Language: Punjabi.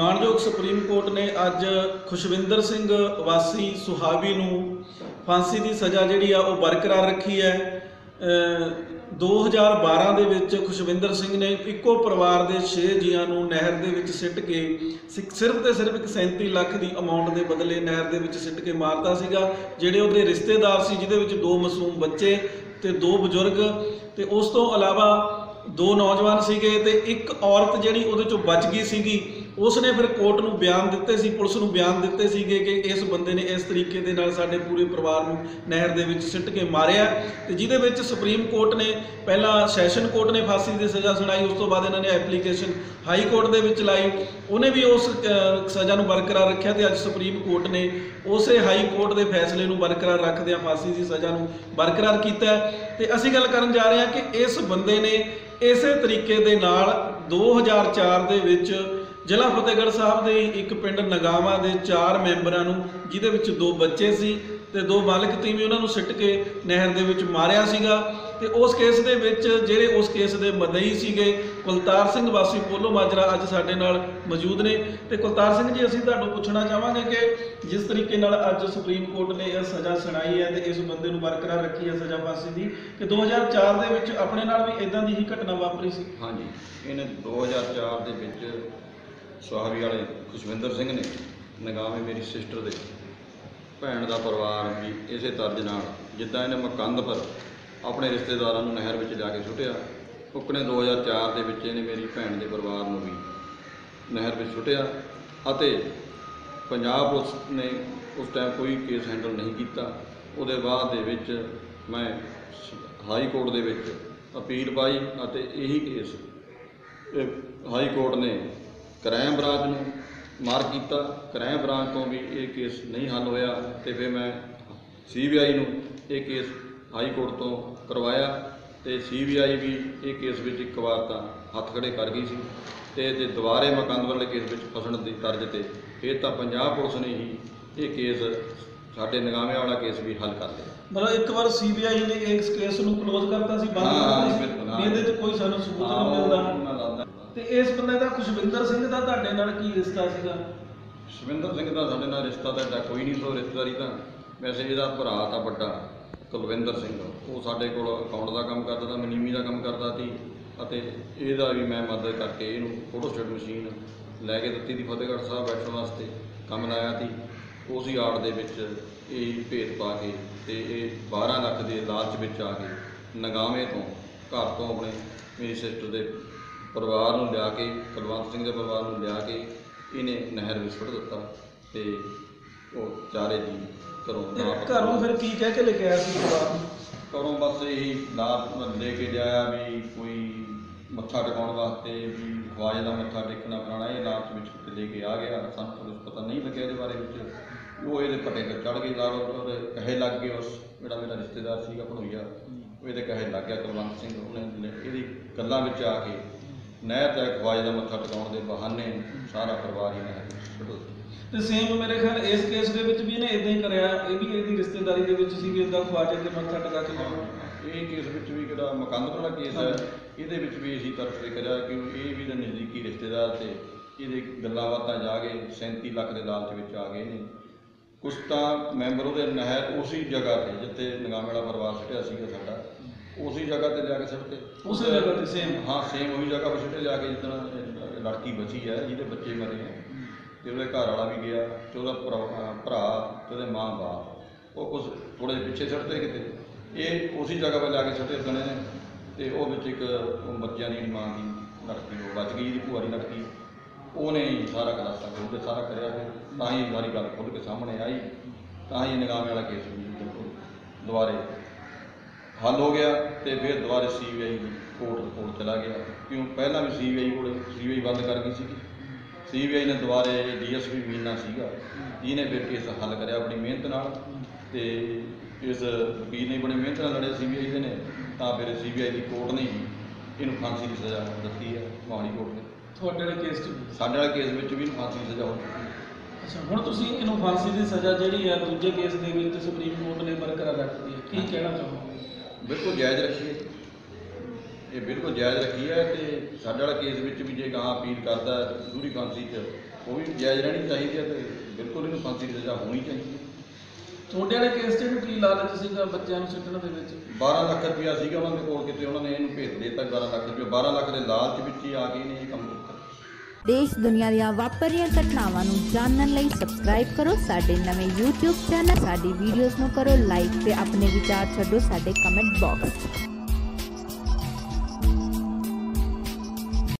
ਮਾਨਯੋਗ ਸੁਪਰੀਮ ਕੋਰਟ ਨੇ ਅੱਜ ਖੁਸ਼ਵਿੰਦਰ ਸਿੰਘ ਵਾਸੀ ਸੁਹਾਵੀ ਨੂੰ ਫਾਂਸੀ ਦੀ ਸਜ਼ਾ ਜਿਹੜੀ ਆ ਉਹ ਬਰਕਰਾਰ ਰੱਖੀ ਹੈ। ਅ, 2012 ਦੇ ਵਿੱਚ ਖੁਸ਼ਵਿੰਦਰ ਸਿੰਘ ਨੇ ਇੱਕੋ ਪਰਿਵਾਰ ਦੇ 6 ਜੀਆਂ ਨੂੰ ਨਹਿਰ ਦੇ ਵਿੱਚ ਸਿੱਟ ਕੇ ਸਿ- ਸਿਰਫ ਤੇ ਸਿਰਫ ਇੱਕ 37 ਲੱਖ ਦੀ ਅਮਾਉਂਟ ਦੇ ਬਦਲੇ ਨਹਿਰ ਦੇ ਵਿੱਚ ਸਿੱਟ ਕੇ ਮਾਰਤਾ ਸੀਗਾ ਜਿਹੜੇ ਉਹਦੇ ਰਿਸ਼ਤੇਦਾਰ ਸੀ ਜਿਹਦੇ ਵਿੱਚ ਦੋ ਮਾਸੂਮ ਬੱਚੇ ਤੇ ਦੋ ਬਜ਼ੁਰਗ ਤੇ ਉਸ ਤੋਂ ਇਲਾਵਾ ਦੋ ਨੌਜਵਾਨ ਸੀਗੇ ਤੇ ਇੱਕ ਔਰਤ ਜਿਹੜੀ ਉਹਦੇ ਚੋਂ ਬਚ ਗਈ ਸੀਗੀ। ਉਸ ਨੇ ਫਿਰ ਕੋਰਟ ਨੂੰ ਬਿਆਨ ਦਿੱਤੇ ਸੀ, ਪੁਲਿਸ ਨੂੰ ਬਿਆਨ ਦਿੱਤੇ ਸੀਗੇ ਕਿ ਇਸ ਬੰਦੇ ਨੇ ਇਸ ਤਰੀਕੇ ਦੇ ਨਾਲ ਸਾਡੇ ਪੂਰੇ ਪਰਿਵਾਰ ਨੂੰ ਨਹਿਰ ਦੇ ਵਿੱਚ ਸਿੱਟ ਕੇ ਮਾਰਿਆ ਤੇ ਜਿਹਦੇ ਵਿੱਚ ਸੁਪਰੀਮ ਕੋਰਟ ਨੇ ਪਹਿਲਾਂ ਸੈਸ਼ਨ ਕੋਰਟ ਨੇ ਫਾਂਸੀ ਦੀ ਸਜ਼ਾ ਸੁਣਾਈ, ਉਸ ਤੋਂ ਬਾਅਦ ਇਹਨਾਂ ਨੇ ਐਪਲੀਕੇਸ਼ਨ ਹਾਈ ਕੋਰਟ ਦੇ ਵਿੱਚ ਲਾਈ ਉਹਨੇ ਵੀ ਉਸ ਸਜ਼ਾ ਨੂੰ ਬਰਕਰਾਰ ਰੱਖਿਆ ਤੇ ਅੱਜ ਸੁਪਰੀਮ ਕੋਰਟ ਨੇ ਉਸੇ ਹਾਈ ਕੋਰਟ ਦੇ ਫੈਸਲੇ ਨੂੰ ਬਰਕਰਾਰ ਰੱਖਦਿਆਂ ਫਾਂਸੀ ਦੀ ਸਜ਼ਾ ਨੂੰ ਬਰਕਰਾਰ ਕੀਤਾ ਹੈ। ਤੇ ਅਸੀਂ ਗੱਲ ਕਰਨ ਜਾ ਰਹੇ ਹਾਂ ਕਿ ਇਸ ਬੰਦੇ ਨੇ ਇਸੇ ਤਰੀਕੇ ਦੇ ਨਾਲ 2004 ਦੇ ਵਿੱਚ ਜ਼ਿਲ੍ਹਾ ਫਤਿਹਗੜ੍ਹ ਸਾਹਿਬ ਦੇ ਇੱਕ ਪਿੰਡ ਨਗਾਵਾ ਦੇ ਚਾਰ ਮੈਂਬਰਾਂ ਨੂੰ, ਜਿਹਦੇ ਵਿੱਚ ਦੋ ਬੱਚੇ ਸੀ ਤੇ ਦੋ ਬਾਲਕ ਤੀਵੀਂ ਉਹਨਾਂ ਨੂੰ ਸਿੱਟ ਕੇ ਨਹਿਰ ਦੇ ਵਿੱਚ ਮਾਰਿਆ ਸੀਗਾ। ਤੇ ਉਸ ਕੇਸ ਦੇ ਵਿੱਚ ਜਿਹੜੇ ਉਸ ਕੇਸ ਦੇ ਮਦਈ ਸੀਗੇ, ਕੁਲਤਾਰ ਸਿੰਘ ਵਾਸੀ ਪੋਲੋ ਮਾਜਰਾ ਅੱਜ ਸਾਡੇ ਨਾਲ ਮੌਜੂਦ ਨੇ। ਤੇ ਕੁਲਤਾਰ ਸਿੰਘ ਜੀ, ਅਸੀਂ ਤੁਹਾਨੂੰ ਪੁੱਛਣਾ ਚਾਹਾਂਗੇ ਕਿ ਜਿਸ ਤਰੀਕੇ ਨਾਲ ਅੱਜ ਸੁਪਰੀਮ ਕੋਰਟ ਨੇ ਇਹ ਸਜ਼ਾ ਸੁਣਾਈ ਹੈ ਤੇ ਇਸ ਬੰਦੇ ਨੂੰ ਬਰਕਰਾਰ ਰੱਖੀ ਹੈ ਸਜ਼ਾ ਫਾਂਸੀ ਦੀ, ਕਿ 2004 ਦੇ ਵਿੱਚ ਆਪਣੇ ਨਾਲ ਵੀ ਇਦਾਂ ਦੀ ਹੀ ਘਟਨਾ ਵਾਪਰੀ ਸੀ? ਹਾਂਜੀ, ਇਹਨੇ 2004 ਦੇ ਵਿੱਚ ਸੁਹਾਵੀ ਵਾਲੇ ਖੁਸ਼ਵਿੰਦਰ ਸਿੰਘ ਨੇ ਨਗਾਵੇਂ ਮੇਰੀ ਸਿਸਟਰ ਦੇ ਭੈਣ ਦਾ ਪਰਿਵਾਰ ਵੀ ਇਸੇ ਤਰਜ ਨਾਲ ਜਿੱਦਾਂ ਇਹਨੇ ਮਕੰਦ ਪਰ ਆਪਣੇ ਰਿਸ਼ਤੇਦਾਰਾਂ ਨੂੰ ਨਹਿਰ ਵਿੱਚ ਜਾ ਕੇ ਸੁੱਟਿਆ ਉਕਨੇ 2004 ਦੇ ਵਿੱਚ ਇਹਨੇ ਮੇਰੀ ਭੈਣ ਦੇ ਪਰਿਵਾਰ ਨੂੰ ਵੀ ਨਹਿਰ ਵਿੱਚ ਸੁੱਟਿਆ ਅਤੇ ਪੰਜਾਬ ਪੁਲਿਸ ਨੇ ਉਸ ਟਾਈਮ ਕੋਈ ਕੇਸ ਹੈਂਡਲ ਨਹੀਂ ਕੀਤਾ। ਉਹਦੇ ਬਾਅਦ ਦੇ ਵਿੱਚ ਮੈਂ ਹਾਈ ਕੋਰਟ ਦੇ ਵਿੱਚ ਅਪੀਲ ਪਾਈ ਅਤੇ ਇਹੀ ਕੇਸ ਹਾਈ ਕੋਰਟ ਨੇ ਕ੍ਰਾਈਮ ਬ੍ਰਾਂਚ ਨੂੰ ਮਾਰ ਕੀਤਾ। ਕ੍ਰਾਈਮ ਬ੍ਰਾਂਚ ਤੋਂ ਵੀ ਇਹ ਕੇਸ ਨਹੀਂ ਹੱਲ ਹੋਇਆ ਤੇ ਫਿਰ ਮੈਂ ਸੀਬੀਆਈ ਨੂੰ ਇਹ ਕੇਸ ਹਾਈ ਕੋਰਟ ਤੋਂ ਕਰਵਾਇਆ ਤੇ ਸੀਬੀਆਈ ਵੀ ਇਹ ਕੇਸ ਵਿੱਚ ਇੱਕ ਵਾਰ ਤਾਂ ਹੱਥ ਖੜੇ ਕਰ ਗਈ ਸੀ ਤੇ ਜੇ ਦੁਬਾਰੇ ਮਕੰਦ ਵਾਲੇ ਕੇਸ ਵਿੱਚ ਫਸਣ ਦੀ ਤਰਜ ਤੇ ਫਿਰ ਤਾਂ ਪੰਜਾਬ ਪੁਲਿਸ ਨੇ ਹੀ ਇਹ ਕੇਸ ਸਾਡੇ ਨਗਾਮੇ ਵਾਲਾ ਕੇਸ ਵੀ ਹੱਲ ਕਰ ਲਿਆ। ਮਤਲਬ ਇੱਕ ਵਾਰ ਸੀਬੀਆਈ ਨੇ ਇਸ ਕੇਸ ਨੂੰ ਕਲੋਜ਼ ਕਰਤਾ ਸੀ ਬੰਦ ਕਰਤਾ ਸੀ ਇਹਦੇ ਤੇ ਕੋਈ ਸਾਨੂੰ ਸਬੂਤ ਨਹੀਂ ਮਿਲਦਾ। ਤੇ ਇਸ ਬੰਦੇ ਦਾ ਖੁਸ਼ਵਿੰਦਰ ਸਿੰਘ ਦਾ ਤੁਹਾਡੇ ਨਾਲ ਕੀ ਰਿਸ਼ਤਾ ਸੀਗਾ? ਸ਼ਵਿੰਦਰ ਸਿੰਘ ਦਾ ਸਾਡੇ ਨਾਲ ਰਿਸ਼ਤਾ ਤਾਂ ਏਡਾ ਕੋਈ ਨਹੀਂ ਸੋ ਰਿਸ਼ਤੇਦਾਰੀ ਤਾਂ ਵੈਸੇ ਇਹਦਾ ਭਰਾ ਤਾਂ ਵੱਡਾ ਕੁਲਵਿੰਦਰ ਸਿੰਘ। ਉਹ ਸਾਡੇ ਕੋਲ ਅਕਾਊਂਟ ਦਾ ਕੰਮ ਕਰਦਾ ਤਾਂ, ਮਨੀਮੀ ਦਾ ਕੰਮ ਕਰਦਾ ਸੀ ਅਤੇ ਇਹਦਾ ਵੀ ਮੈਂ ਮਦਦ ਕਰਕੇ ਇਹਨੂੰ ਫੋਟੋ ਸਟੇਟ ਮਸ਼ੀਨ ਲੈ ਕੇ ਦਿੱਤੀ ਦੀ ਫਤਿਹਗੜ੍ਹ ਸਾਹਿਬ ਬੈਠਣ ਵਾਸਤੇ ਕੰਮ ਲਾਇਆ ਸੀ ਉਸੇ ਆੜ ਦੇ ਵਿੱਚ ਇਹ ਭੇਤ ਪਾ ਕੇ ਤੇ ਇਹ 12 ਲੱਖ ਦੇ ਲਾਲਚ ਵਿੱਚ ਆ ਕੇ ਨਗਾਵੇਂ ਤੋਂ, ਘਰ ਤੋਂ ਆਪਣੇ ਮੇਰੀ ਸਿਸਟਰ ਦੇ ਪਰਿਵਾਰ ਨੂੰ ਲਿਆ ਕੇ ਕੁਲਵੰਤ ਸਿੰਘ ਦੇ ਪਰਿਵਾਰ ਨੂੰ ਲਿਆ ਕੇ ਇਹਨੇ ਨਹਿਰ ਵਿੱਚ ਸੁੱਟ ਦਿੱਤਾ ਤੇ ਉਹ ਚਾਰੇ ਜੀ ਘਰੋਂ ਨਾ ਘਰੋਂ ਫਿਰ ਕੀ ਕਹਿ ਕੇ ਲੈ ਕੇ ਆਇਆ ਸੀ ਪਰਿਵਾਰ ਨੂੰ? ਘਰੋਂ ਬਸ ਇਹੀ ਲਾਲ ਲੈ ਕੇ ਜਾਇਆ ਵੀ ਕੋਈ ਮੱਥਾ ਟਿਕਾਉਣ ਵਾਸਤੇ ਵੀ ਖਵਾਜੇ ਦਾ ਮੱਥਾ ਟੇਕਣਾ ਬਣਾਉਣਾ ਇਹ ਲਾਲਚ ਵਿੱਚ ਲੈ ਕੇ ਆ ਗਿਆ। ਸਾਨੂੰ ਕੁਝ ਪਤਾ ਨਹੀਂ ਲੱਗਿਆ ਇਹਦੇ ਬਾਰੇ ਵਿੱਚ। ਉਹ ਇਹਦੇ ਪੱਟੇ ਤੇ ਚੜ ਗਈ ਲਾਲ ਉਹਦੇ ਕਹੇ ਲੱਗ ਗਏ ਉਸ ਜਿਹੜਾ ਮੇਰਾ ਰਿਸ਼ਤੇਦਾਰ ਸੀਗਾ ਭਣੋਈਆ ਉਹ ਇਹਦੇ ਕਹੇ ਲੱਗ ਗਿਆ ਕੁਲਵੰਤ ਸਿੰਘ ਉਹਨੇ ਇਹਦੀ ਗੱਲਾਂ ਵਿੱਚ ਆ ਕੇ ਨਹਿਰ ਤੇ ਖਵਾਜੇ ਦਾ ਮੱਥਾ ਟਿਕਾਉਣ ਦੇ ਬਹਾਨੇ ਸਾਰਾ ਪਰਿਵਾਰ ਹੀ ਨਹਿਰ ਵਿੱਚ ਸੁੱਟ ਦਿੱਤਾ ਤੇ ਸੇਮ ਮੇਰੇ ਖਿਆਲ ਇਸ ਕੇਸ ਦੇ ਵਿੱਚ ਵੀ ਇਹਨੇ ਇਦਾਂ ਹੀ ਕਰਿਆ ਇਹ ਵੀ ਇਹਦੀ ਰਿਸ਼ਤੇਦਾਰੀ ਦੇ ਵਿੱਚ ਸੀ ਵੀ ਇਦਾਂ ਖਵਾਜੇ ਤੇ ਮੱਥਾ ਟਿਕਾ ਕੇ ਜਾਣਾ ਇਹ ਕੇਸ ਵਿੱਚ ਵੀ ਕਿਹੜਾ ਮਕੰਦ ਵਾਲਾ ਕੇਸ ਹੈ ਇਹਦੇ ਵਿੱਚ ਵੀ ਅਸੀਂ ਤਰਫ ਤੇ ਕਰਿਆ ਕਿ ਇਹ ਵੀ ਤਾਂ ਨਜ਼ਦੀਕੀ ਰਿਸ਼ਤੇਦਾਰ ਤੇ ਇਹਦੇ ਗੱਲਾਂ ਬਾਤਾਂ ਜਾ ਕੇ 37 ਲੱਖ ਦੇ ਲਾਲਚ ਵਿੱਚ ਆ ਗਏ ਨੇ। ਕੁਛ ਤਾਂ ਮੈਂਬਰ ਉਹਦੇ ਨਹਿਰ ਉਸੇ ਜਗ੍ਹਾ ਤੇ ਜਿੱਥੇ ਨਗਾਮੇ ਵਾਲਾ ਪਰਿਵਾਰ ਸਿੱਟਿਆ ਸੀਗਾ ਸਾਡਾ ਉਸੇ ਜਗ੍ਹਾ ਤੇ ਜਾ ਕੇ ਸਿੱਟਦੇ ਉਸੇ ਜਗ੍ਹਾ ਤੇ same? ਹਾਂ ਸੇਮ ਉਹੀ ਜਗ੍ਹਾ 'ਤੇ ਸਿੱਟੇ ਜਾ ਕੇ ਜਿੱਦਣ ਲੜਕੀ ਬਚੀ ਹੈ ਜਿਹਦੇ ਬੱਚੇ ਮਰੇ ਹੈ ਤੇ ਉਹਦੇ ਘਰ ਵਾਲਾ ਵੀ ਗਿਆ ਤੇ ਉਹਦਾ ਭਰਾ ਤੇ ਉਹਦੇ ਮਾਂ ਬਾਪ। ਉਹ ਕੁਝ ਥੋੜੇ ਜਿਹੇ ਪਿੱਛੇ ਛੱਡਦੇ ਕਿਤੇ। ਇਹ ਉਸੇ ਜਗ੍ਹਾ 'ਤੇ ਜਾ ਕੇ ਸਿੱਟੇ ਸਣੇ ਨੇ। ਤੇ ਉਹ ਵਿੱਚ ਇੱਕ ਬੱਚਿਆਂ ਦੀ ਮਾਂ ਦੀ ਲੜਕੀ ਉਹ ਬਚ ਗਈ ਜਿਹਦੀ ਭੂਆ ਦੀ ਲੜਕੀ। ਉਹਨੇ ਹੀ ਸਾਰਾ ਖਲਾਸਾ ਖੋਲ੍ਹ ਕੇ ਸਾਰਾ ਕਰਿਆ ਤੇ ਤਾਂ ਹੀ ਸਾਰੀ ਗੱਲ ਖੁੱਲ੍ਹ ਕੇ ਸਾਹਮਣੇ ਆਈ। ਤਾਂ ਹੀ ਨਗਾਮੇ ਵਾਲਾ ਕੇਸ ਵੀ ਦੁਬਾਰੇ ਹੱਲ ਹੋ ਗਿਆ ਤੇ ਫਿਰ ਦੁਬਾਰੇ ਸੀਬੀਆਈ ਕੋਰਟ ਕੋਲ ਚਲਾ ਗਿਆ। ਕਿਉਂ? ਪਹਿਲਾਂ ਵੀ ਸੀਬੀਆਈ ਕੋਲ ਸੀਬੀਆਈ ਬੰਦ ਕਰ ਗਈ ਸੀ ਸੀਬੀਆਈ ਨੇ ਦੁਬਾਰੇ ਡੀਐਸਪੀ ਮੀਨਾ ਸੀਗਾ। ਜਿਹਨੇ ਫਿਰ ਕੇਸ ਹੱਲ ਕਰਿਆ ਆਪਣੀ ਮਿਹਨਤ ਨਾਲ ਤੇ ਇਸ ਵਕੀਲ ਨੇ ਬੜੀ ਮਿਹਨਤ ਨਾਲ ਲੜਿਆ ਸੀਬੀਆਈ ਦੇ ਨੇ। ਤਾਂ ਫਿਰ ਸੀਬੀਆਈ ਦੀ ਕੋਰਟ ਨੇ ਇਹਨੂੰ ਫਾਂਸੀ ਦੀ ਸਜ਼ਾ ਦਿੱਤੀ ਹੈ ਮੋਹਾਲੀ ਕੋਰਟ ਨੇ। ਤੁਹਾਡੇ ਵਾਲੇ ਕੇਸ 'ਚ। ਸਾਡੇ ਵਾਲੇ ਕੇਸ ਵਿੱਚ ਵੀ ਫਾਂਸੀ ਦੀ ਸਜ਼ਾ ਹੋ ਚੁੱਕੀ ਅੱਛਾ ਹੁਣ ਤੁਸੀਂ ਇਹਨੂੰ ਫਾਂਸੀ ਦੀ ਸਜ਼ਾ ਜਿਹੜੀ ਹੈ ਦੂਜੇ ਕੇਸ ਦੇ ਵਿੱਚ ਸੁਪਰੀਮ ਕੋਰਟ ਨੇ ਬਰਕਰਾਰ ਰੱਖਦੀ ਹੈ। ਕੀ ਕਹਿਣਾ ਚਾਹੋਗੇ? ਬਿਲਕੁਲ ਜਾਇਜ਼ ਰੱਖੀਏ ਇਹ ਬਿਲਕੁਲ ਜਾਇਜ਼ ਰੱਖੀ ਹੈ ਤੇ ਸਾਡੇ ਵਾਲਾ ਕੇਸ ਵਿੱਚ ਵੀ ਜੇ ਗਾਂ ਅਪੀਲ ਕਰਦਾ ਦੂਰੀ ਫਾਂਸੀ 'ਚ ਉਹ ਵੀ ਜਾਇਜ਼ ਰਹਿਣੀ ਚਾਹੀਦੀ ਹੈ ਤੇ ਬਿਲਕੁਲ ਇਹਨੂੰ ਫਾਂਸੀ ਦੀ ਸਜ਼ਾ ਹੋਣੀ ਚਾਹੀਦੀ ਹੈ। ਤੁਹਾਡੇ ਵਾਲੇ ਕੇਸ 'ਚ ਇਹਨੂੰ ਕੀ ਲਾਲਚ ਸੀਗਾ ਬੱਚਿਆਂ ਨੂੰ ਸਿੱਟਣ ਦੇ ਵਿੱਚ? 12 ਲੱਖ ਰੁਪਇਆ ਸੀਗਾ ਉਹਨਾਂ ਦੇ ਕੋਲ ਕਿਤੇ ਉਹਨਾਂ ਨੇ ਇਹਨੂੰ ਭੇਜ ਦਿੱਤਾ 12 ਲੱਖ ਰੁਪਇਆ। 12 ਲੱਖ ਦੇ ਲਾਲਚ ਵਿੱਚ ਹੀ ਆ ਕੇ ਇਹਨੇ ਇਹ ਕੰਮ ਕੀਤਾ। ਦੇਸ਼ ਦੁਨੀਆ ਦੀਆਂ ਵਾਪਰੀਆਂ ਘਟਨਾਵਾਂ ਨੂੰ ਜਾਣਨ ਲਈ ਸਬਸਕ੍ਰਾਈਬ ਕਰੋ, ਸਾਡੇ ਨਵੇਂ YouTube ਚੈਨਲ ਸਾਡੀ ਵੀਡੀਓਜ਼ ਨੂੰ ਕਰੋ ਲਾਈਕ ਤੇ ਆਪਣੇ ਵਿਚਾਰ ਛੱਡੋ ਸਾਡੇ ਕਮੈਂਟ ਬਾਕਸ